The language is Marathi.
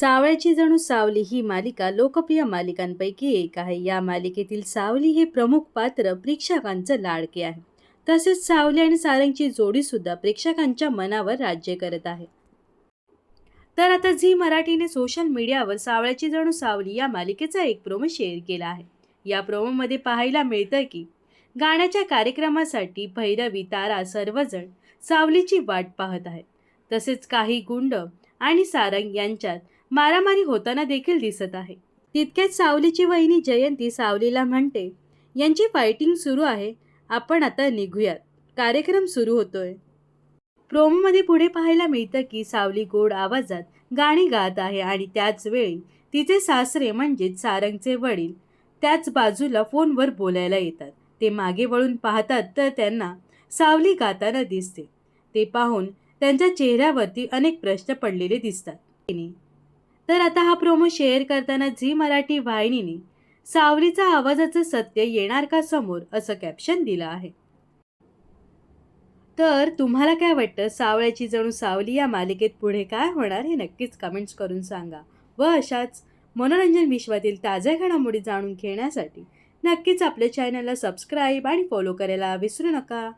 सावळ्याची जणू सावली ही मालिका लोकप्रिय मालिकांपैकी एक आहे. या मालिकेतील सावली हे प्रमुख पात्र प्रेक्षकांचं लाडके आहे. तसेच सावली आणि सारंगची जोडीसुद्धा प्रेक्षकांच्या मनावर राज्य करत आहे. तर आता झी मराठीने सोशल मीडियावर सावळ्याची जणू सावली या मालिकेचा एक प्रोमो शेअर केला आहे. या प्रोमोमध्ये पाहायला मिळतं की गाण्याच्या कार्यक्रमासाठी भैरवी तारा सर्वजण सावलीची वाट पाहत आहेत. तसेच काही गुंड आणि सारंग यांच्यात मारामारी होताना देखील दिसत आहे. तितक्याच सावलीची वहिनी जयंती सावलीला म्हणते यांची फायटिंग सुरू आहे. आपण आता निघूयात. कार्यक्रम सुरू होतोय. प्रोमोमध्ये पुढे पाहायला मिळतं की सावली गोड आवाजात गाणी गात आहे आणि त्याच वेळी तिचे सासरे म्हणजेच सारंगचे वडील त्याच बाजूला फोनवर बोलायला येतात. ते मागे वळून पाहतात तर त्यांना सावली गाताना दिसते. ते पाहून त्यांच्या चेहऱ्यावरती अनेक प्रश्न पडलेले दिसतात. तर आता हा प्रोमो शेअर करताना झी मराठी वाहिनीने सावलीचा आवाजाचं सत्य येणार का समोर असं कॅप्शन दिलं आहे. तर तुम्हाला काय वाटतं? सावळ्याची जणू सावली या मालिकेत पुढे काय होणार हे नक्कीच कमेंट्स करून सांगा. व अशाच मनोरंजन विश्वातील ताज्या घडामोडी जाणून घेण्यासाठी नक्कीच आपल्या चॅनलला सबस्क्राईब आणि फॉलो करायला विसरू नका.